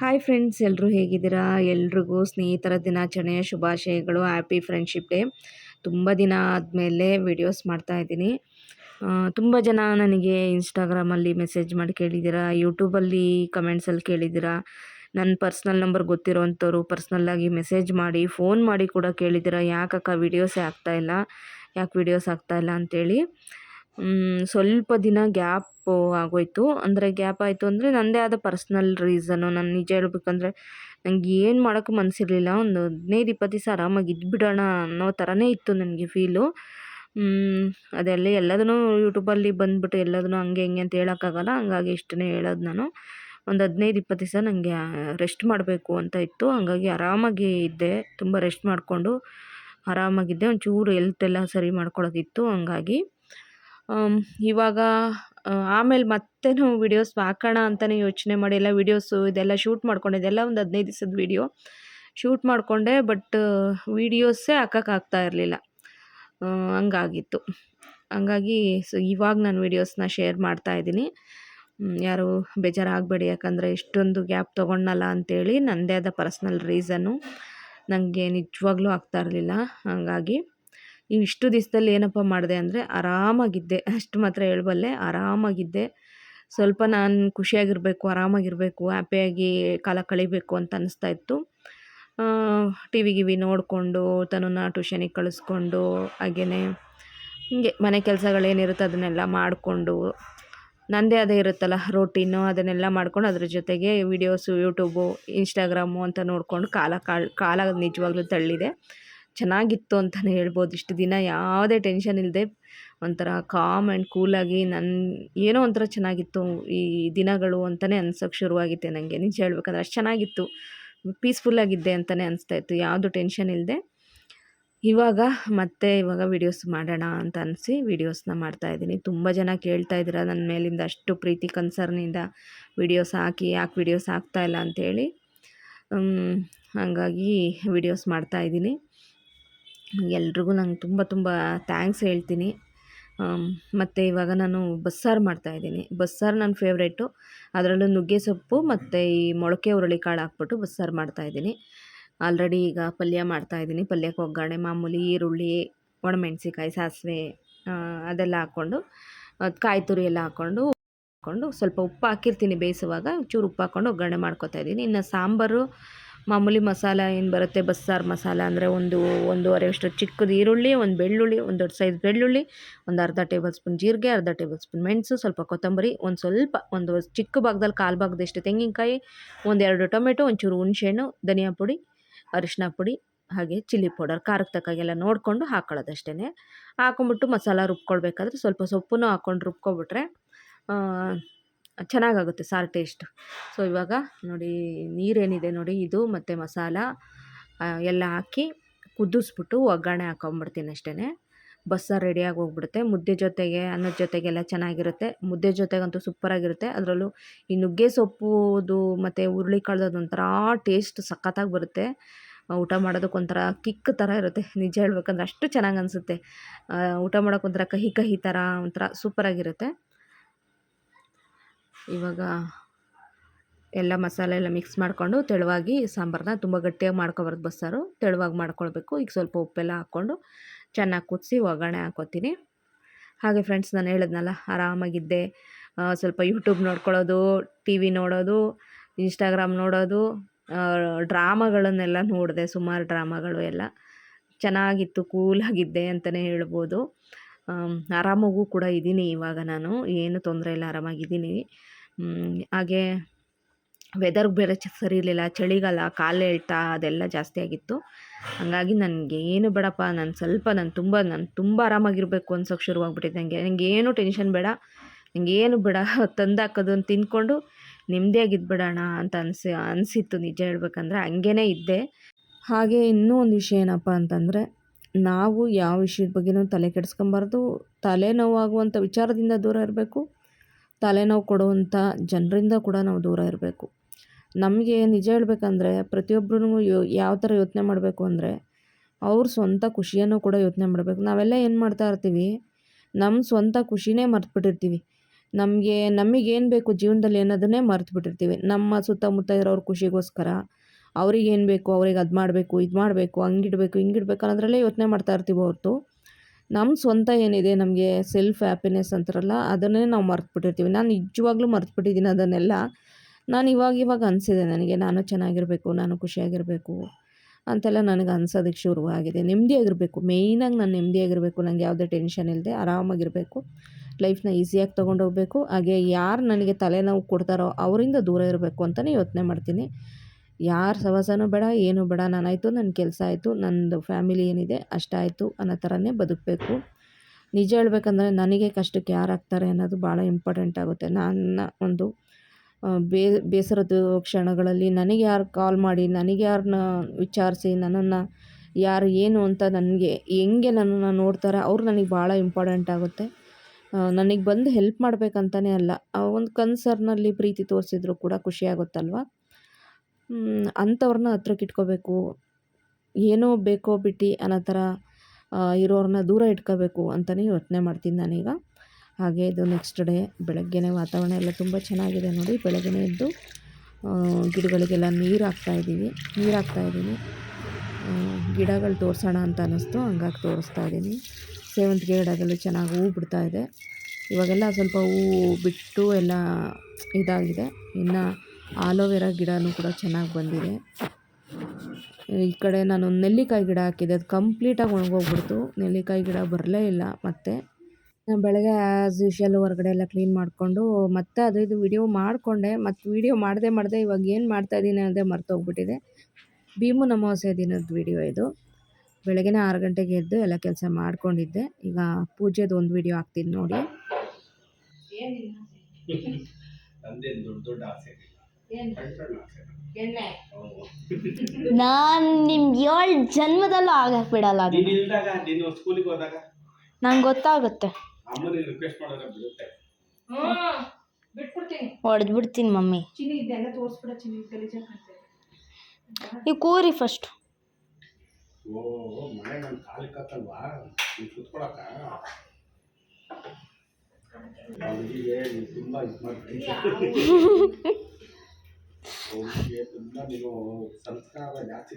Hi friends ಎಲ್ಲರೂ ಹೇಗಿದ್ದೀರಾ? ಎಲ್ರಿಗೂ ಸ್ನೇಹಿತರ ದಿನಾಚರಣೆಯ ಶುಭಾಶಯಗಳು ಹ್ಯಾಪಿ ಫ್ರೆಂಡ್ಶಿಪ್ ಡೇ ತುಂಬ ದಿನ ಆದಮೇಲೆ ವಿಡಿಯೋಸ್ ಮಾಡ್ತಾ ಇದ್ದೀನಿ. ತುಂಬ ಜನ ನನಗೆ ಇನ್ಸ್ಟಾಗ್ರಾಮಲ್ಲಿ ಮೆಸೇಜ್ ಮಾಡಿ ಕೇಳಿದ್ದೀರಾ? ಯೂಟ್ಯೂಬಲ್ಲಿ ಕಮೆಂಟ್ಸಲ್ಲಿ ಕೇಳಿದ್ದೀರಾ? ನನ್ನ ಪರ್ಸ್ನಲ್ ನಂಬರ್ ಗೊತ್ತಿರೋವಂಥವ್ರು ಪರ್ಸ್ನಲ್ಲಾಗಿ ಮೆಸೇಜ್ ಮಾಡಿ ಫೋನ್ ಮಾಡಿ ಕೂಡ ಕೇಳಿದ್ದೀರಾ? ಯಾಕಕ್ಕ ವೀಡಿಯೋಸೇ ಆಗ್ತಾಯಿಲ್ಲ ಯಾಕೆ ವೀಡಿಯೋಸ್ ಆಗ್ತಾಯಿಲ್ಲ ಅಂಥೇಳಿ ಸ್ವಲ್ಪ ದಿನ ಗ್ಯಾಪು ಆಗೋಯಿತು. ಅಂದರೆ ಗ್ಯಾಪ್ ಆಯಿತು ಅಂದರೆ ನನ್ನದೇ ಆದ ಪರ್ಸ್ನಲ್ ರೀಸನು ನಾನು ನಿಜ ಹೇಳ್ಬೇಕಂದ್ರೆ ನನಗೆ ಏನು ಮಾಡೋಕ್ಕೂ ಮನಸ್ಸಿರಲಿಲ್ಲ ಒಂದು ಹದಿನೈದು, ಇಪ್ಪತ್ತು ದಿವಸ ಆರಾಮಾಗಿ ಇದ್ಬಿಡೋಣ ಅನ್ನೋ ಥರನೇ ಇತ್ತು ನನಗೆ ಫೀಲು ಅದೆಲ್ಲ ಎಲ್ಲದನ್ನೂ ಯೂಟ್ಯೂಬಲ್ಲಿ ಬಂದುಬಿಟ್ಟು ಎಲ್ಲದನ್ನೂ ಹಂಗೆ ಹಿಂಗೆ ಅಂತ ಹೇಳೋಕ್ಕಾಗಲ್ಲ. ಹಂಗಾಗಿ ಇಷ್ಟನೇ ಹೇಳೋದು ನಾನು. ಒಂದು ಹದಿನೈದು, ಇಪ್ಪತ್ತು ದಿವಸ ನನಗೆ ರೆಸ್ಟ್ ಮಾಡಬೇಕು ಅಂತ ಇತ್ತು. ಹಂಗಾಗಿ ಆರಾಮಾಗಿ ಇದ್ದೆ. ತುಂಬ ರೆಸ್ಟ್ ಮಾಡಿಕೊಂಡು ಆರಾಮಾಗಿದ್ದೆ. ಒಂಚೂರು ಹೆಲ್ತ್ ಎಲ್ಲ ಸರಿ ಮಾಡ್ಕೊಳ್ಳೋದಿತ್ತು ಹಂಗಾಗಿ ಇವಾಗ ಆಮೇಲೆ ಮತ್ತೇನು ವೀಡಿಯೋಸ್ ಹಾಕೋಣ ಅಂತಲೇ ಯೋಚನೆ ಮಾಡಿ, ಎಲ್ಲ ವೀಡಿಯೋಸು ಇದೆಲ್ಲ ಶೂಟ್ ಮಾಡ್ಕೊಂಡಿದ್ದೆ ಇದೆಲ್ಲ ಒಂದು ಹದಿನೈದು ದಿವಸದ ವೀಡಿಯೋ ಶೂಟ್ ಮಾಡಿಕೊಂಡೆ, ಬಟ್, ವೀಡಿಯೋಸೇ ಹಾಕೋಕ್ಕಾಗ್ತಾ ಇರಲಿಲ್ಲ. ಹಂಗಾಗಿತ್ತು. ಹಂಗಾಗಿ, ಸೊ, ಇವಾಗ ನಾನು ವೀಡಿಯೋಸ್ನ ಶೇರ್ ಮಾಡ್ತಾ ಇದ್ದೀನಿ. ಯಾರು ಬೇಜಾರಾಗಬೇಡಿ, ಯಾಕಂದರೆ ಇಷ್ಟೊಂದು ಗ್ಯಾಪ್ ತೊಗೊಂಡಲ್ಲ ಅಂಥೇಳಿ ನನ್ನದೇ ಆದ ಪರ್ಸ್ನಲ್ ರೀಸನ್ನು ನನಗೆ ನಿಜವಾಗ್ಲೂ ಆಗ್ತಾ ಇರಲಿಲ್ಲ. ಹಾಗಾಗಿ ಇಷ್ಟು ದಿವಸದಲ್ಲಿ ಏನಪ್ಪ ಮಾಡಿದೆ ಅಂದರೆ ಆರಾಮಾಗಿದ್ದೆ. ಅಷ್ಟು ಮಾತ್ರ ಹೇಳಬಲ್ಲೆ ಆರಾಮಾಗಿದ್ದೆ. ಸ್ವಲ್ಪ ನಾನು ಖುಷಿಯಾಗಿರಬೇಕು, ಆರಾಮಾಗಿರಬೇಕು, ಹ್ಯಾಪಿಯಾಗಿ ಕಾಲ ಕಳಿಬೇಕು ಅಂತ ಅನ್ನಿಸ್ತಾ ಇತ್ತು. ಟಿ ವಿ ಗಿವಿ ನೋಡಿಕೊಂಡು, ತನ್ನನ್ನು ಟ್ಯೂಷನಿಗೆ ಕಳಿಸ್ಕೊಂಡು ಹಾಗೆಯೇ ಹೀಗೆ ಮನೆ ಕೆಲಸಗಳೇನಿರುತ್ತೆ ಅದನ್ನೆಲ್ಲ ಮಾಡಿಕೊಂಡು ನನ್ನದೇ ಅದೇ ಇರುತ್ತಲ್ಲ ರೋಟೀನು ಅದನ್ನೆಲ್ಲ ಮಾಡ್ಕೊಂಡು ಅದ್ರ ಜೊತೆಗೆ ವೀಡಿಯೋಸು ಯೂಟ್ಯೂಬು ಇನ್ಸ್ಟಾಗ್ರಾಮು ಅಂತ ನೋಡಿಕೊಂಡು ಕಾಲ ಕಾಲ ನಿಜವಾಗ್ಲೂ ತಳ್ಳಿದೆ. ಚೆನ್ನಾಗಿತ್ತು ಅಂತಲೇ ಹೇಳ್ಬೋದು. ಇಷ್ಟು ದಿನ ಯಾವುದೇ ಟೆನ್ಷನ್ ಇಲ್ಲದೆ ಒಂಥರ ಕಾಮ್ ಆ್ಯಂಡ್ ಕೂಲಾಗಿ ನನ್ನ ಏನೋ ಒಂಥರ ಚೆನ್ನಾಗಿತ್ತು ಈ ದಿನಗಳು ಅಂತಲೇ ಅನ್ಸೋಕ್ಕೆ ಶುರುವಾಗಿತ್ತೆ ನನಗೆ ನಿಜ ಹೇಳ್ಬೇಕಂದ್ರೆ ಅಷ್ಟು ಚೆನ್ನಾಗಿತ್ತು. ಪೀಸ್ಫುಲ್ಲಾಗಿದ್ದೆ ಅಂತಲೇ ಅನಿಸ್ತಾ ಇತ್ತು. ಯಾವುದು ಟೆನ್ಷನ್ ಇಲ್ಲದೆ ಇವಾಗ ಮತ್ತೆ ಇವಾಗ ವೀಡಿಯೋಸ್ ಮಾಡೋಣ ಅಂತ ಅನಿಸಿ ವೀಡಿಯೋಸ್ನ ಮಾಡ್ತಾಯಿದ್ದೀನಿ ತುಂಬ ಜನ ಕೇಳ್ತಾ ಇದ್ದೀರಾ ನನ್ನ ಮೇಲಿಂದ ಅಷ್ಟು ಪ್ರೀತಿ ಕನ್ಸರ್ನಿಂದ ವೀಡಿಯೋಸ್ ಹಾಕಿ, ಯಾಕೆ ವೀಡಿಯೋಸ್ ಹಾಕ್ತಾಯಿಲ್ಲ ಅಂಥೇಳಿ ಹಾಗಾಗಿ ವೀಡಿಯೋಸ್ ಮಾಡ್ತಾಯಿದ್ದೀನಿ ಎಲ್ರಿಗೂ ನಂಗೆ ತುಂಬ ತುಂಬ ಥ್ಯಾಂಕ್ಸ್ ಹೇಳ್ತೀನಿ. ಮತ್ತು ಇವಾಗ ನಾನು ಬಸ್ಸಾರು ಮಾಡ್ತಾಯಿದ್ದೀನಿ ಬಸ್ಸಾರು ನನ್ನ ಫೇವ್ರೇಟು. ಅದರಲ್ಲೂ ನುಗ್ಗೆ ಸೊಪ್ಪು ಮತ್ತು ಈ ಮೊಳಕೆ ಕಾಳು ಹಾಕ್ಬಿಟ್ಟು ಬಸ್ಸಾರು ಮಾಡ್ತಾಯಿದ್ದೀನಿ ಆಲ್ರೆಡಿ ಈಗ ಪಲ್ಯ ಮಾಡ್ತಾಯಿದ್ದೀನಿ ಪಲ್ಯಕ್ಕೆ ಒಗ್ಗರಣೆ, ಮಾಮೂಲಿ ಈರುಳ್ಳಿ ಒಣಮೆಣ್ಸಿಕಾಯಿ ಸಾಸಿವೆ ಅದೆಲ್ಲ ಹಾಕ್ಕೊಂಡು ಕಾಯಿ ತುರಿ ಎಲ್ಲ ಹಾಕ್ಕೊಂಡು ಹಾಕ್ಕೊಂಡು ಸ್ವಲ್ಪ ಉಪ್ಪು ಹಾಕಿರ್ತೀನಿ ಬೇಯಿಸುವಾಗ. ಚೂರು ಉಪ್ಪು ಹಾಕ್ಕೊಂಡು ಒಗ್ಗರಣೆ ಮಾಡ್ಕೊತಾ ಇದ್ದೀನಿ. ಇನ್ನು ಸಾಂಬಾರು ಮಾಮೂಲಿ ಮಸಾಲ ಏನು ಬರುತ್ತೆ? ಬಸ್ಸಾರು ಮಸಾಲ ಅಂದರೆ ಒಂದು ಒಂದೂವರೆ ಅಷ್ಟು ಚಿಕ್ಕದು ಈರುಳ್ಳಿ, ಒಂದು ಬೆಳ್ಳುಳ್ಳಿ, ಒಂದು ದೊಡ್ಡ ಸೈಜ್ ಬೆಳ್ಳುಳ್ಳಿ, ಒಂದು ಅರ್ಧ ಟೇಬಲ್ ಸ್ಪೂನ್ ಜೀರಿಗೆ, ಅರ್ಧ ಟೇಬಲ್ ಸ್ಪೂನ್ ಮೆಣಸು, ಸ್ವಲ್ಪ ಕೊತ್ತಂಬರಿ, ಒಂದು ಸ್ವಲ್ಪ ಒಂದು ಚಿಕ್ಕ ಭಾಗದಲ್ಲಿ ಕಾಲು ಭಾಗದಷ್ಟು ತೆಂಗಿನಕಾಯಿ ಒಂದೆರಡು ಟೊಮೆಟೊ, ಒಂಚೂರು ಹುಣಸೆಹಣ್ಣು, ಧನಿಯಾ ಪುಡಿ ಅರಿಶಿನ ಪುಡಿ, ಹಾಗೆ ಚಿಲ್ಲಿ ಪೌಡರ್ ಖಾರಕ್ಕೆ ತಕ್ಕಾಗೆಲ್ಲ ನೋಡಿಕೊಂಡು ಹಾಕ್ಕೊಳ್ಳೋದು ಅಷ್ಟೇ ಹಾಕೊಂಬಿಟ್ಟು ಮಸಾಲ ರುಬ್ಕೊಳ್ಬೇಕಾದ್ರೆ ಸ್ವಲ್ಪ ಸೊಪ್ಪನ್ನು ಹಾಕ್ಕೊಂಡು ರುಬ್ಕೊಬಿಟ್ರೆ ಚೆನ್ನಾಗಾಗುತ್ತೆ ಸಾರು ಟೇಸ್ಟ್. ಸೊ ಇವಾಗ ನೋಡಿ ನೀರೇನಿದೆ ನೋಡಿ ಇದು ಮತ್ತು ಮಸಾಲ ಎಲ್ಲ ಹಾಕಿ ಕುದಿಸ್ಬಿಟ್ಟು ಒಗ್ಗರಣೆ ಹಾಕೊಂಬಿಡ್ತೀನಿ ಅಷ್ಟೇ ಬಸ್ಸಾರು ರೆಡಿಯಾಗಿ ಹೋಗ್ಬಿಡುತ್ತೆ. ಮುದ್ದೆ ಜೊತೆಗೆ, ಅನ್ನದ ಜೊತೆಗೆಲ್ಲ ಚೆನ್ನಾಗಿರುತ್ತೆ. ಮುದ್ದೆ ಜೊತೆಗಂತೂ ಸೂಪರಾಗಿರುತ್ತೆ. ಅದರಲ್ಲೂ ಈ ನುಗ್ಗೆ ಸೊಪ್ಪುದು ಮತ್ತು ಹುರುಳಿಕಾಳ್ದು ಒಂಥರ ಟೇಸ್ಟ್ ಸಖತ್ತಾಗಿ ಬರುತ್ತೆ. ಊಟ ಮಾಡೋದಕ್ಕೆ ಒಂಥರ ಕಿಕ್ ಥರ ಇರುತ್ತೆ. ನಿಜ ಹೇಳ್ಬೇಕಂದ್ರೆ ಅಷ್ಟು ಚೆನ್ನಾಗಿ ಅನಿಸುತ್ತೆ. ಊಟ ಮಾಡೋಕೆ ಒಂಥರ ಕಹಿ ಕಹಿ ಥರ ಒಂಥರ ಸೂಪರಾಗಿರುತ್ತೆ. ಇವಾಗ ಎಲ್ಲ ಮಸಾಲೆ ಎಲ್ಲ ಮಿಕ್ಸ್ ಮಾಡಿಕೊಂಡು ತೆಳುವಾಗಿ ಸಾಂಬಾರನ್ನ ತುಂಬ ಗಟ್ಟಿಯಾಗಿ ಮಾಡ್ಕೊಬಾರ್ದು ಬಸ್ಸಾರು. ತೆಳುವಾಗಿ ಮಾಡ್ಕೊಳ್ಬೇಕು. ಈಗ ಸ್ವಲ್ಪ ಉಪ್ಪೆಲ್ಲ ಹಾಕ್ಕೊಂಡು ಚೆನ್ನಾಗಿ ಕುದಿಸಿ ಒಗ್ಗರಣೆ ಹಾಕೋತೀನಿ ಹಾಗೆ ಫ್ರೆಂಡ್ಸ್ ನಾನು ಹೇಳಿದ್ನಲ್ಲ, ಆರಾಮಾಗಿದ್ದೆ. ಸ್ವಲ್ಪ ಯೂಟ್ಯೂಬ್ ನೋಡ್ಕೊಳ್ಳೋದು ಟಿ ವಿ ನೋಡೋದು ಇನ್ಸ್ಟಾಗ್ರಾಮ್ ನೋಡೋದು ಡ್ರಾಮಾಗಳನ್ನೆಲ್ಲ ನೋಡಿದೆ, ಸುಮಾರು ಡ್ರಾಮಾಗಳು ಎಲ್ಲ. ಚೆನ್ನಾಗಿತ್ತು, ಕೂಲಾಗಿದ್ದೆ ಅಂತಲೇ ಹೇಳ್ಬೋದು. ಆರಾಮಾಗೂ ಕೂಡ ಇದ್ದೀನಿ ಇವಾಗ ನಾನು. ಏನು ತೊಂದರೆ ಇಲ್ಲ, ಆರಾಮಾಗಿದ್ದೀನಿ. ಹಾಗೆ ವೆದರ್ ಬೇರೆ ಚ ಸರಿ ಇರಲಿಲ್ಲ, ಚಳಿಗಾಲ, ಕಾಲು ಎಳ್ತ ಅದೆಲ್ಲ ಜಾಸ್ತಿ ಆಗಿತ್ತು. ಹಾಗಾಗಿ ನನಗೆ ಏನು ಬೇಡಪ್ಪ, ನಾನು ಸ್ವಲ್ಪ, ನಾನು ತುಂಬ ನಾನು ತುಂಬ ಆರಾಮಾಗಿರಬೇಕು ಅನ್ಸೋಕ್ಕೆ ಶುರುವಾಗ್ಬಿಟ್ಟಿದೆ. ನನಗೆ ನನಗೆ ಏನು ಟೆನ್ಷನ್ ಬೇಡ ನನಗೆ ಏನು ಬೇಡ ತಂದಾಕೋದನ್ನು ತಿಂದ್ಕೊಂಡು ನೆಮ್ಮದಿಯಾಗಿದ್ಬಿಡೋಣ ಅಂತ ಅನಿಸಿ, ಅನಿಸಿತ್ತು ನಿಜ ಹೇಳ್ಬೇಕಂದ್ರೆ ಹಂಗೇ ಇದ್ದೆ. ಹಾಗೆ ಇನ್ನೂ ಒಂದು ವಿಷಯ ಏನಪ್ಪ ಅಂತಂದರೆ, ನಾವು ಯಾವ ವಿಷಯದ ಬಗ್ಗೆನೂ ತಲೆ ಕೆಡಿಸ್ಕೊಬಾರ್ದು ತಲೆನೋವಾಗುವಂಥ ವಿಚಾರದಿಂದ ದೂರ ಇರಬೇಕು. ತಲೆನೋವು ಕೊಡುವಂಥ ಜನರಿಂದ ಕೂಡ ನಾವು ದೂರ ಇರಬೇಕು. ನಮಗೆ ನಿಜ ಹೇಳಬೇಕಂದ್ರೆ ಪ್ರತಿಯೊಬ್ಬರೂ ಯೋ, ಯಾವ ಥರ ಯೋಚನೆ ಮಾಡಬೇಕು ಅಂದರೆ ಅವ್ರ ಸ್ವಂತ ಖುಷಿಯನ್ನು ಕೂಡ ಯೋಚನೆ ಮಾಡಬೇಕು. ನಾವೆಲ್ಲ ಏನು ಮಾಡ್ತಾ ಇರ್ತೀವಿ ನಮ್ಮ ಸ್ವಂತ ಖುಷಿನೇ ಮರ್ತುಬಿಟ್ಟಿರ್ತೀವಿ. ನಮಗೆ ನಮಗೇನು ಬೇಕು ಜೀವನದಲ್ಲಿ ಅನ್ನೋದನ್ನೇ ಮರ್ತುಬಿಟ್ಟಿರ್ತೀವಿ. ನಮ್ಮ ಸುತ್ತಮುತ್ತ ಇರೋರ ಖುಷಿಗೋಸ್ಕರ ಅವ್ರಿಗೇನು ಬೇಕು, ಅವ್ರಿಗೆ ಅದು ಮಾಡಬೇಕು, ಇದು ಮಾಡಬೇಕು ಹಂಗಿಡ್ಬೇಕು ಹಿಂಗಿಡ್ಬೇಕು ಅನ್ನೋದ್ರಲ್ಲೇ ಯೋಚನೆ ಮಾಡ್ತಾ ಇರ್ತೀವಿ ಹೊರತು. ನಮ್ಮ ಸ್ವಂತ ಏನಿದೆ, ನಮಗೆ ಸೆಲ್ಫ್ ಹ್ಯಾಪಿನೆಸ್ ಅಂತಾರಲ್ಲ, ಅದನ್ನೇ ನಾವು ಮರ್ತುಬಿಟ್ಟಿರ್ತೀವಿ. ನಾನು ನಿಜವಾಗ್ಲೂ ಮರ್ತುಬಿಟ್ಟಿದ್ದೀನಿ ಅದನ್ನೆಲ್ಲ. ನಾನು ಇವಾಗ ಇವಾಗ ಅನಿಸಿದೆ ನನಗೆ, ನಾನು ಚೆನ್ನಾಗಿರಬೇಕು, ನಾನು ಖುಷಿಯಾಗಿರಬೇಕು ಅಂತೆಲ್ಲ ನನಗೆ ಅನ್ಸೋದಕ್ಕೆ ಶುರುವಾಗಿದೆ. ನೆಮ್ಮದಿಯಾಗಿರಬೇಕು ಮೇಯ್ನಾಗಿ ನಾನು ನೆಮ್ಮದಿಯಾಗಿರಬೇಕು ನನಗೆ ಯಾವುದೇ ಟೆನ್ಷನ್ ಇಲ್ಲದೆ ಆರಾಮಾಗಿರಬೇಕು ಲೈಫ್ನ ಈಸಿಯಾಗಿ ತೊಗೊಂಡೋಗ್ಬೇಕು ಹಾಗೆ ಯಾರು ನನಗೆ ತಲೆನೋವು ಕೊಡ್ತಾರೋ, ಅವರಿಂದ ದೂರ ಇರಬೇಕು ಅಂತಲೇ ಯೋಚನೆ ಮಾಡ್ತೀನಿ. ಯಾರ ಸವಾಸನೂ ಬೇಡ, ಏನೂ ಬೇಡ, ನಾನಾಯಿತು ನನ್ನ ಕೆಲಸ ಆಯಿತು ನನ್ನದು ಫ್ಯಾಮಿಲಿ ಏನಿದೆ, ಅಷ್ಟಾಯಿತು ಅನ್ನೋ ಥರನೇ ಬದುಕಬೇಕು. ನಿಜ ಹೇಳ್ಬೇಕಂದ್ರೆ ನನಗೆ ಕಷ್ಟಕ್ಕೆ ಯಾರು ಆಗ್ತಾರೆ ಅನ್ನೋದು ಭಾಳ ಇಂಪಾರ್ಟೆಂಟ್ ಆಗುತ್ತೆ. ನನ್ನ ಒಂದು ಬೇ, ಬೇಸರದ ಕ್ಷಣಗಳಲ್ಲಿ ನನಗೆ ಯಾರು ಕಾಲ್ ಮಾಡಿ, ನನಗೆ ಯಾರನ್ನ ವಿಚಾರಿಸಿ, ನನ್ನನ್ನು ಯಾರು ಏನು ಅಂತ ನನಗೆ ಹೆಂಗೆ ನನ್ನನ್ನು ನೋಡ್ತಾರೆ, ಅವ್ರು ನನಗೆ ಭಾಳ ಇಂಪಾರ್ಟೆಂಟ್ ಆಗುತ್ತೆ. ನನಗೆ ಬಂದು ಹೆಲ್ಪ್ ಮಾಡಬೇಕಂತಲೇ ಅಲ್ಲ, ಆ, ಒಂದು ಕನ್ಸರ್ನಲ್ಲಿ ಪ್ರೀತಿ ತೋರಿಸಿದ್ರು ಕೂಡ ಖುಷಿ ಆಗುತ್ತಲ್ವ? ಅಂಥವ್ರನ್ನ ಹತ್ರಕ್ಕೆ ಇಟ್ಕೋಬೇಕು. ಏನೋ ಬೇಕೋ ಬಿಟ್ಟು ಅನ್ನೋ ಥರ ಇರೋರನ್ನ ದೂರ ಇಟ್ಕೋಬೇಕು ಅಂತಲೇ ಯೋಚನೆ ಮಾಡ್ತೀನಿ ನಾನೀಗ. ಹಾಗೆ ಇದು ನೆಕ್ಸ್ಟ್ ಡೇ ಬೆಳಗ್ಗೆನೇ ವಾತಾವರಣ ಎಲ್ಲ ತುಂಬ ಚೆನ್ನಾಗಿದೆ ನೋಡಿ. ಬೆಳಗ್ಗೆನೇ ಎದ್ದು ಗಿಡಗಳಿಗೆಲ್ಲ ನೀರು ಹಾಕ್ತಾಯಿದ್ದೀವಿ ನೀರು ಹಾಕ್ತಾಯಿದ್ದೀನಿ ಗಿಡಗಳು ತೋರಿಸೋಣ ಅಂತ ಅನ್ನಿಸ್ತು. ಹಂಗಾಗಿ ತೋರಿಸ್ತಾ ಇದ್ದೀನಿ. ಸೇವಂತಿಗೆ ಗಿಡಗಳು ಚೆನ್ನಾಗಿ ಹೂ ಬಿಡ್ತಾ ಇದೆ. ಇವಾಗೆಲ್ಲ ಸ್ವಲ್ಪ ಹೂ ಬಿಟ್ಟು ಎಲ್ಲ ಇದಾಗಿದೆ. ಇನ್ನು ಆಲೋವೆರಾ ಗಿಡನೂ ಕೂಡ ಚೆನ್ನಾಗಿ ಬಂದಿದೆ. ಈ ಕಡೆ ನಾನು ನೆಲ್ಲಿಕಾಯಿ ಗಿಡ ಹಾಕಿದ್ದೆ. ಅದು ಕಂಪ್ಲೀಟಾಗಿ ಒಣಗೋಗ್ಬಿಡ್ತು. ನೆಲ್ಲಿಕಾಯಿ ಗಿಡ ಬರಲೇ ಇಲ್ಲ ಮತ್ತೆ. ನಾನು ಬೆಳಗ್ಗೆ ಆ್ಯಸ್ ಯೂಶಲ್ ಹೊರಗಡೆ ಎಲ್ಲ ಕ್ಲೀನ್ ಮಾಡಿಕೊಂಡು ಮತ್ತೆ ಅದು ಇದು ವಿಡಿಯೋ ಮಾಡಿಕೊಂಡೆ. ಮತ್ತು ವಿಡಿಯೋ ಮಾಡದೆ ಮಾಡದೆ ಇವಾಗ ಏನು ಮಾಡ್ತಾಯಿದ್ದೀನಿ ಅನ್ನೋದೇ ಮರ್ತೋಗ್ಬಿಟ್ಟಿದೆ. ಭೀಮು ನಮಾವಾಸೆ ದಿನದ ವಿಡಿಯೋ ಇದು. ಬೆಳಗ್ಗೆ ಆರು ಗಂಟೆಗೆ ಎದ್ದು ಎಲ್ಲ ಕೆಲಸ ಮಾಡ್ಕೊಂಡಿದ್ದೆ. ಈಗ ಪೂಜೆದು ಒಂದು ವಿಡಿಯೋ ಹಾಕ್ತೀನಿ ನೋಡಿ. ದೊಡ್ಡ ದೊಡ್ಡ ಆಸೆ. ಸಣ್ಣ ನಾನು ನಿಮ್ಗೆ ಏಳು ಜನ್ಮದಲ್ಲೂ ಆಗಕ್ಕೆ ಬಿಡಲ್ಲ ಅದು. ನೀನು ಇಲ್ದಾಗ ನೀನು ಸ್ಕೂಲಿಗೆ ಹೋದಾಗ? ನಂಗೆ ಗೊತ್ತಾಗುತ್ತೆ. ರಿಕ್ವೆಸ್ಟ್ ಮಾಡಿದ್ರೆ ಬಿಡುತ್ತೆ ಬಿಟ್ಬಿಡ್ತೀನಿ. ಹೊಡೆದು ಬಿಡ್ತೀನಿ ಮಮ್ಮಿ. ಚಿನ್ನಿ ಇದೆಲ್ಲ ತೋರಿಸ್ಬಿಡ ಚಿನ್ನಿ ಗಲೀಜಾಗಿ ಕಾಣ್ತದೆ ನೀವು ಕೂರಿ ಫಸ್ಟ್ ಓ ಓ, ಮನೆ ನನ್ನ ಕಾಲು ಕತ್ತಲ್ವಾ? ಕುತ್ಕೊಳಕ ತುಂಬ ಇದು ಮಾಡ್ತೀನಿ. ತುಂಬ ಸಂಸ್ಕಾರ ಜಾಸ್ತಿ.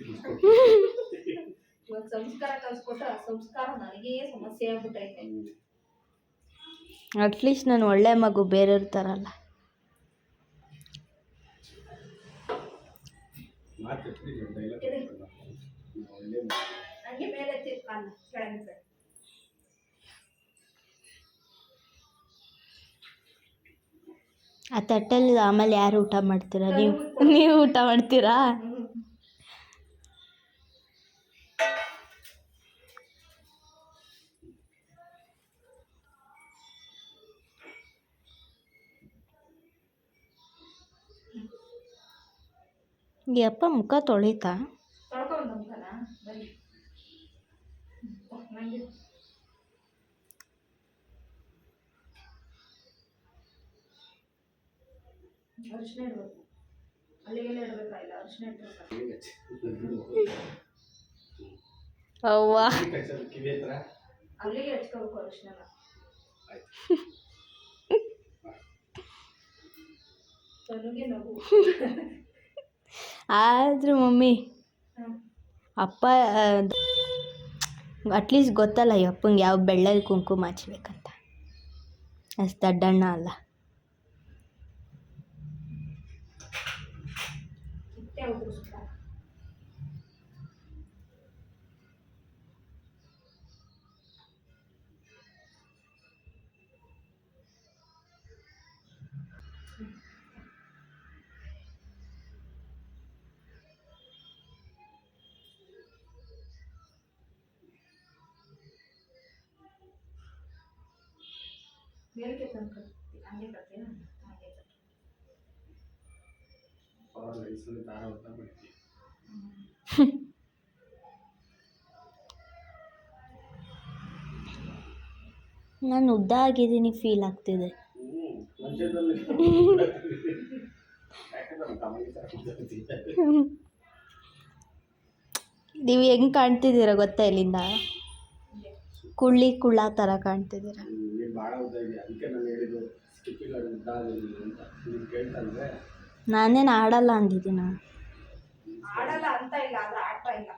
ಇವಾಗ ಸಂಸ್ಕಾರ ಕಲ್ಸ್ಕೊಟ್ರೆ ಆ ಸಂಸ್ಕಾರ ನನಗೇ ಸಮಸ್ಯೆ ಆಗ್ಬಿಟ್ಟೈತೆ ಅಟ್ಲೀಸ್ಟ್ ನಾನು ಒಳ್ಳೆ ಮಗು ಬೇರೆಯವ್ರ ಥರ ಅಲ್ಲ. ಹಂಗೆ ಮೇಲೆ ಎತ್ತಿ ಕೆಳಗೆ ಆ ತಟ್ಟಲ್ಲಿ ಆಮೇಲೆ ಯಾರು ಊಟ ಮಾಡ್ತೀರಾ? ನೀವು ನೀವು ಊಟ ಮಾಡ್ತೀರಾ? ಈ ಅಪ್ಪ ಮುಖ ತೊಳಿತಾ? ಅರಿಶಿನ ಇಡಬೇಕು. ಅಲ್ಲಿಗೆಲ್ಲ ಇಡಬೇಕಾಗಿಲ್ಲ ಅರಿಶಿನ ಇಟ್ಟಿರ್ತಾರೆ. ಅವ್ವ. ಅಲ್ಲಿಗೆ ಹಚ್ಕೋಬೇಕು ಅರಿಶಿನ ಆಯ್ತು ನಗು. ಆದರೂ ಮಮ್ಮಿ. ಅಪ್ಪ ಅಟ್ಲೀಸ್ಟ್ ಗೊತ್ತಲ್ಲ ಈ ಅಪ್ಪಂಗೆ ಯಾವ ಬೆಳ್ಳಲ್ಲಿ ಕುಂಕುಮ ಹಚ್ಬೇಕಂತ. ಅಷ್ಟು ದಡ್ಡಣ್ಣ ಅಲ್ಲ. 함께 만들고 싶다. 왜 이렇게 되는 거지? 안될것 같아. ಸಲ ದಾರ ಹೊತ್ತ ನಾನು ಉದ್ದ ಆಗಿದ್ದೀನಿ ಫೀಲ್ ಆಗ್ತಿದೆ ನೀವು ಹೆಂಗೆ ಕಾಣ್ತಿದ್ದೀರ ಗೊತ್ತಾ ಇಲ್ಲಿಂದ? ಕುಳ್ಳಿ ಕುಳ್ಳ ಥರ ಕಾಣ್ತಿದ್ದೀರ. ಭಾಳ ಉದ್ದ ಇದೆ ಅದಕ್ಕೆ ನಾನು ಹೇಳಿದ್ದು ಸ್ಕಿಪ್ಪಿಂಗ್ ಆಡೋದು ಅಂತ. ನೀನು ಕೇಳ್ತಂದ್ರೆ ನಾನೇನು ಆಡಲ್ಲ ಅಂದಿದ್ದೀನಿ. ಆಡಲ್ಲ ಅಂತ ಇಲ್ಲ ಆದ್ರೆ ಆಡ್ತಾ ಇಲ್ಲ.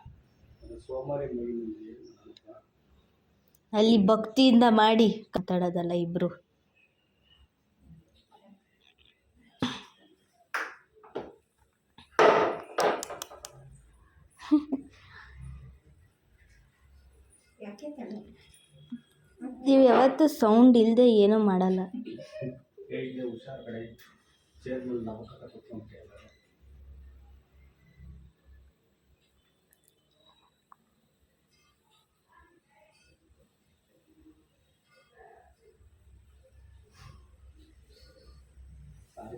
ಸೋಮಾರಿ ಮೈ ಅಲ್ಲಿ ಭಕ್ತಿಯಿಂದ ಮಾಡಿ ಮಾತಾಡೋದಲ್ಲ ಇಬ್ರು. ಯಾಕೆ ನೀವು ಯಾವತ್ತೂ ಸೌಂಡ್ ಇಲ್ಲದೆ ಏನೂ ಮಾಡಲ್ಲ. ಹೇಗೆ ಹುಷಾರ್ ಕಡೆ ಚೇರ್ ಮೇಲೆ ನಾವು ಕಥ ಕೂತ್ಕೊಂಡು ಕೇಳೋದು ಸಾರಿ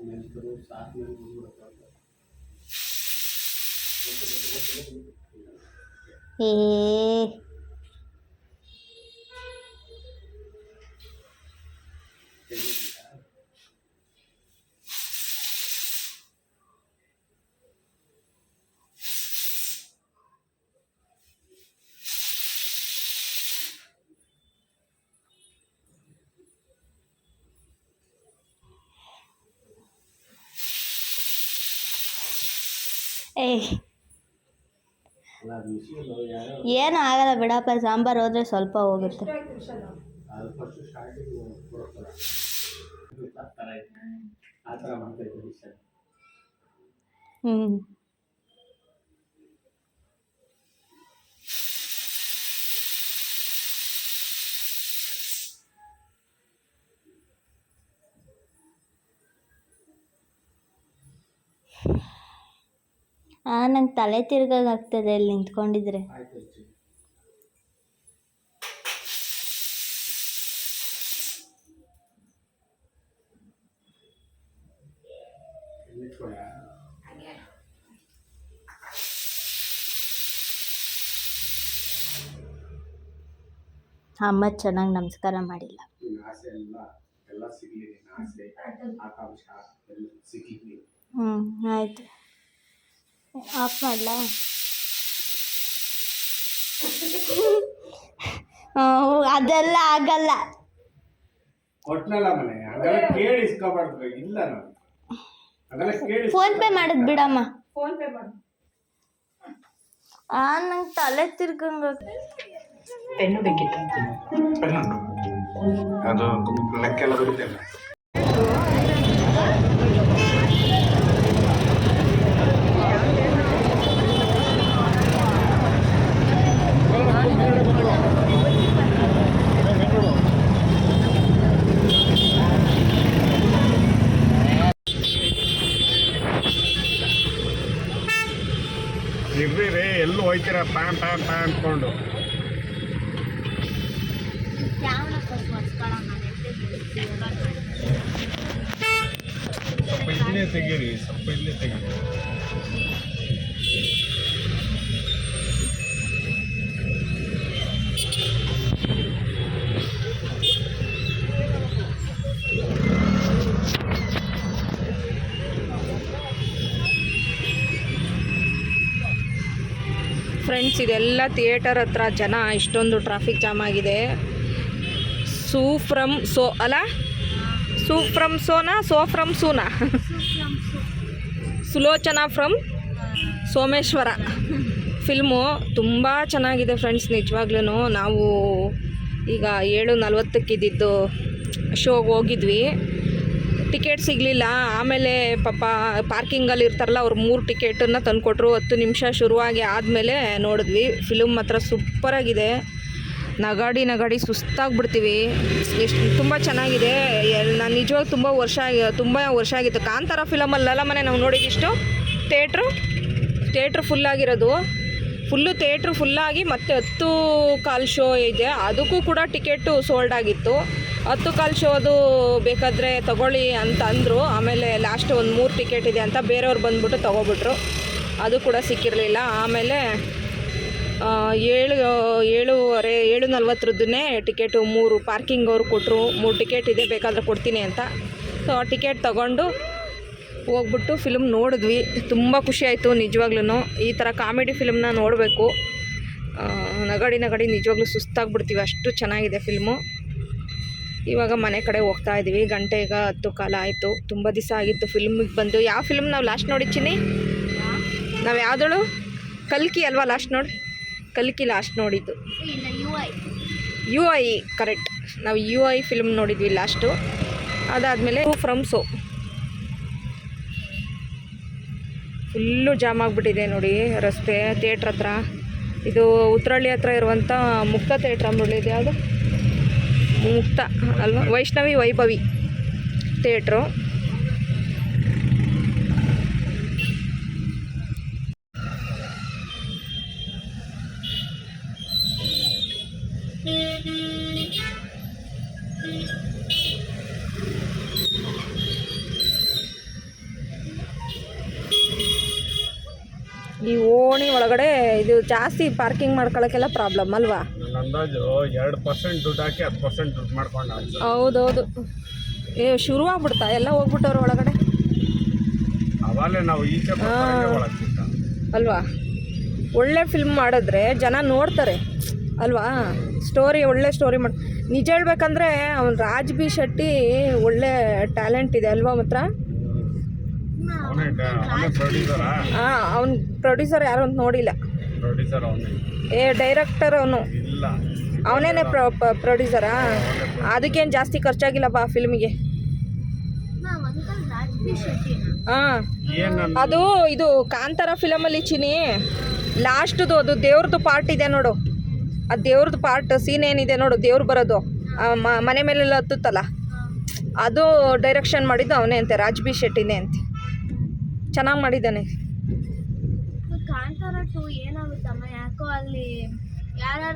ಮೇಲ್ಕರು ಸಾರಿ ಮೇಲೆ ಬಂದ್ಬಿಡುತ್ತೆ ಏ ಏ ಅಲ್ಲ ಅದು ಮಿಷಿನ್ ಯಾರೋ ಏನೂ ಆಗಲ್ಲ ಬಿಡಪ್ಪ ಸಾಂಬಾರು ಹೋದ್ರೆ ಸ್ವಲ್ಪ ಹೋಗುತ್ತೆ. ಅದು ಫಸ್ಟ್ ಸ್ಟಾರ್ಟಿಂಗ್ ಕೊಡ್ತಾರೆ ಆ ಥರ ಇತ್ತು ಆ ಥರ ಮಾಡ್ತಾ ಇದ್ದೆ ಮಿಷನ್ ಹ್ಞೂ ಹಾಂ ನಂಗೆ ತಲೆ ತಿರ್ಗಾಗ್ತದೆ ಅಲ್ಲಿ ನಿಂತ್ಕೊಂಡಿದ್ರೆ. ಅಮ್ಮ ಚೆನ್ನಾಗಿ ನಮಸ್ಕಾರ ಮಾಡಿಲ್ಲ. ಹ್ಞೂ ಆಯಿತು. ಆಫ್ ಮಾಡಲಾ ಅದೆಲ್ಲ ಆಗಲ್ಲ ಕೊಟ್ನಲ್ಲ ಮನೆ ಅದೆಲ್ಲ ಕೇಳಿ ಇಸ್ಕೊಬಾರ್ದು ಇಲ್ಲ ನಾನು ಅದೆಲ್ಲ ಕೇಳಿ ಫೋನ್ ಪೇ ಮಾಡೋದು ಬಿಡಮ್ಮ ಫೋನ್ ಪೇ ಮಾಡು ಆ ನಂಗೆ ತಲೆ ತಿರ್ಗಂಗ ಪೆನ್ನು ಬೇಕಿತ್ತು ಅದು ಲೆಕ್ಕೆಲ್ಲ ಬರುತ್ತಲ್ಲ ಇರ್ರಿ ರೀ ಹೋಯ್ತೀರ ಪ್ಯಾನ್ ಪ್ಯಾನ್ ಪ್ಯಾನ್ ಅಂದ್ಕೊಂಡು. ಸ್ವಲ್ಪ ಇಲ್ಲೇ ತೆಗೀರಿ ಸ್ವಲ್ಪ ಇಲ್ಲೇ ತೆಗೀರಿ. ಫ್ರೆಂಡ್ಸ್ ಇದೆಲ್ಲ ಥಿಯೇಟರ್ ಹತ್ರ ಜನ, ಇಷ್ಟೊಂದು ಟ್ರಾಫಿಕ್ ಜಾಮ್ ಆಗಿದೆ. ಸೂ ಫ್ರಮ್ ಸೋ ಅಲ್ಲ? ಸೂ ಫ್ರಮ್ ಸೋನಾ ಸೋ ಫ್ರಮ್ ಸೂನಾ ಸುಲೋಚನಾ ಫ್ರಮ್ ಸೋಮೇಶ್ವರ. ಫಿಲ್ಮು ತುಂಬ ಚೆನ್ನಾಗಿದೆ ಫ್ರೆಂಡ್ಸ್ ನಿಜವಾಗ್ಲೂ ನಾವು ಈಗ ಏಳು ನಲ್ವತ್ತಕ್ಕಿದ್ದಿದ್ದು ಶೋಗೆ ಹೋಗಿದ್ವಿ. ಟಿಕೆಟ್ ಸಿಗಲಿಲ್ಲ. ಆಮೇಲೆ ಪಾಪ ಪಾರ್ಕಿಂಗಲ್ಲಿ ಇರ್ತಾರಲ್ಲ, ಅವ್ರು ಮೂರು ಟಿಕೆಟನ್ನು ತಂದುಕೊಟ್ರು. ಹತ್ತು ನಿಮಿಷ ಶುರುವಾಗಿ ಆದಮೇಲೆ ನೋಡಿದ್ವಿ. ಫಿಲಮ್ ಮಾತ್ರ ಸೂಪರಾಗಿದೆ ನಗಾಡಿ ನಗಾಡಿ ಸುಸ್ತಾಗ್ಬಿಡ್ತೀವಿ. ಎಷ್ಟು ತುಂಬ ಚೆನ್ನಾಗಿದೆ. ನಾನು ನಿಜವಾಗಿ ತುಂಬ ವರ್ಷ ತುಂಬ ವರ್ಷ ಆಗಿತ್ತು. ಕಾಂತಾರ ಫಿಲಮಲ್ಲೆಲ್ಲ ಮನೆ, ನಾವು ನೋಡಿದಿಷ್ಟು ಥಿಯೇಟ್ರು, ಥಿಯೇಟ್ರ್ ಫುಲ್ಲಾಗಿರೋದು ಫುಲ್ಲು ಥೇಟ್ರ್ ಫುಲ್ಲಾಗಿ ಮತ್ತೆ ಹತ್ತು ಕಾಲ್ ಶೋ ಇದೆ. ಅದಕ್ಕೂ ಕೂಡ ಟಿಕೆಟು ಸೋಲ್ಡ್ ಆಗಿತ್ತು. ಹತ್ತು ಕಾಲು ಶೋ ಅದು ಬೇಕಾದರೆ ತಗೊಳ್ಳಿ ಅಂತ ಅಂದರು. ಆಮೇಲೆ ಲಾಸ್ಟ್ ಒಂದು ಮೂರು ಟಿಕೆಟ್ ಇದೆ ಅಂತ ಬೇರೆಯವ್ರು ಬಂದ್ಬಿಟ್ಟು ತೊಗೊಬಿಟ್ರು. ಅದು ಕೂಡ ಸಿಕ್ಕಿರಲಿಲ್ಲ. ಆಮೇಲೆ ಏಳು, ಏಳುವರೆ, ಏಳು ನಲ್ವತ್ತರದ್ದನ್ನೇ ಟಿಕೆಟು ಮೂರು ಪಾರ್ಕಿಂಗ್ ಅವ್ರು ಕೊಟ್ಟರು ಮೂರು ಟಿಕೆಟ್ ಇದೆ, ಬೇಕಾದರೆ ಕೊಡ್ತೀನಿ ಅಂತ. ಸೊ ಆ ಟಿಕೆಟ್ ತಗೊಂಡು ಹೋಗ್ಬಿಟ್ಟು ಫಿಲ್ಮ್ ನೋಡಿದ್ವಿ. ತುಂಬ ಖುಷಿ ಆಯಿತು ನಿಜವಾಗ್ಲೂ ಈ ಥರ ಕಾಮಿಡಿ ಫಿಲ್ಮ್ನ ನೋಡಬೇಕು. ನಗಡಿ ನಗಡಿ ನಿಜವಾಗ್ಲೂ ಸುಸ್ತಾಗ್ಬಿಡ್ತೀವಿ. ಅಷ್ಟು ಚೆನ್ನಾಗಿದೆ ಫಿಲ್ಮು ಇವಾಗ ಮನೆ ಕಡೆ ಹೋಗ್ತಾ ಇದ್ದೀವಿ. ಗಂಟೆ ಈಗ ಹತ್ತು ಕಾಲ ಆಯಿತು. ತುಂಬ ದಿವಸ ಆಗಿತ್ತು ಫಿಲ್ಮಿಗೆ ಬಂದು. ಯಾವ ಫಿಲ್ಮ್ ನಾವು ಲಾಸ್ಟ್ ನೋಡಿಚ್ಚಿನಿ ನಾವು ಯಾವುದಳು ಕಲ್ಕಿ ಅಲ್ವಾ ಲಾಸ್ಟ್ ನೋಡಿ? ಕಲ್ಕಿ ಲಾಸ್ಟ್ ನೋಡಿದ್ದು. ಯು ಐ ಕರೆಕ್ಟ್ ನಾವು ಯು ಐ ಫಿಲ್ಮ್ ನೋಡಿದ್ವಿ ಲಾಸ್ಟು ಅದಾದಮೇಲೆ ಫ್ರಮ್ ಸೋ ಫುಲ್ಲು ಜಾಮ್ ಆಗಿಬಿಟ್ಟಿದೆ ನೋಡಿ, ರಸ್ತೆ ಥಿಯೇಟ್ರ್ ಹತ್ರ. ಇದು ಉತ್ತರಳ್ಳಿ ಹತ್ರ ಇರುವಂಥ ಮುಕ್ತ ಥಿಯೇಟ್ರ್ ಅಂದ್ಬಿಟ್ಟಿದೆ ಯಾವುದು? ಮುಕ್ತ ಅಲ್ವಾ? ವೈಷ್ಣವಿ ವೈಭವಿ ಥಿಯೇಟ್ರು. ಈ ಓಣಿ ಒಳಗಡೆ ಇದು ಜಾಸ್ತಿ ಪಾರ್ಕಿಂಗ್ ಮಾಡ್ಕೊಳ್ಳೋಕ್ಕೆಲ್ಲ ಪ್ರಾಬ್ಲಮ್ ಅಲ್ವಾ? ನನ್ನ ಅಂದಾಜು ಎರಡು ಪರ್ಸೆಂಟ್ ದುಡ್ಡು ಹಾಕಿ ಹತ್ತು ಪರ್ಸೆಂಟ್ ದುಡ್ಡು ಮಾಡ್ಕೊಂಡು. ಹೌದೌದು. ಏ ಶುರು ಆಗ್ಬಿಡ್ತಾ? ಎಲ್ಲ ಹೋಗ್ಬಿಟ್ಟವ್ರ ಒಳಗಡೆ? ಅವಾಗಲೇ ನಾವು ಈಚೆ ಅಲ್ವಾ? ಒಳ್ಳೆ ಫಿಲ್ಮ್ ಮಾಡಿದ್ರೆ ಜನ ನೋಡ್ತಾರೆ. ಅಲ್ವಾ? ಸ್ಟೋರಿ ಒಳ್ಳೆ ಸ್ಟೋರಿ ಮಾಡಿ ನಿಜ ಹೇಳ್ಬೇಕಂದ್ರೆ ಅವ್ನು ರಾಜ್ ಬಿ ಶೆಟ್ಟಿ ಒಳ್ಳೆ ಟ್ಯಾಲೆಂಟ್ ಇದೆ ಅಲ್ವಾ ಮಾತ್ರ ಹಾಂ ಅವ್ನು ಪ್ರೊಡ್ಯೂಸರ್ ಯಾರು ಅಂತ ನೋಡಿಲ್ಲ. ಏ ಡೈರೆಕ್ಟರ್ ಅವನು. ಅವನೇನೆ ಪ್ರೊಡ್ಯೂಸರಾ ಅದಕ್ಕೇನು ಜಾಸ್ತಿ ಖರ್ಚಾಗಿಲ್ಲ ಬಾ ಫಿಲ್ಮಿಗೆ. ಹಾಂ ಅದು ಇದು ಕಾಂತಾರ ಫಿಲಮಲ್ಲಿ ಚಿನಿ ಲಾಸ್ಟ್ದು ಅದು ದೇವ್ರದ್ದು ಪಾರ್ಟ್ ಇದೆ ನೋಡು. ಆ ದೇವ್ರದ್ದು ಪಾರ್ಟ್ ಸೀನ್ ಏನಿದೆ ನೋಡು ದೇವ್ರು ಬರೋದು. ಮನೆ ಮೇಲೆಲ್ಲ ಹತ್ತುತ್ತಲ್ಲ? ಅದು ಡೈರೆಕ್ಷನ್ ಮಾಡಿದ್ದು ಅವನೇ ಅಂತೆ ರಾಜ್ ಬಿ ಶೆಟ್ಟಿನೇ ಅಂತೆ. ಚೆನ್ನಾಗಿ ಮಾಡಿದ್ದಾನೆ. ಕಾಂತಾರ ಟು ಏನಾಗುತ್ತಮ್ಮ? ಯಾಕೋ ಅಲ್ಲಿ ಯಾರು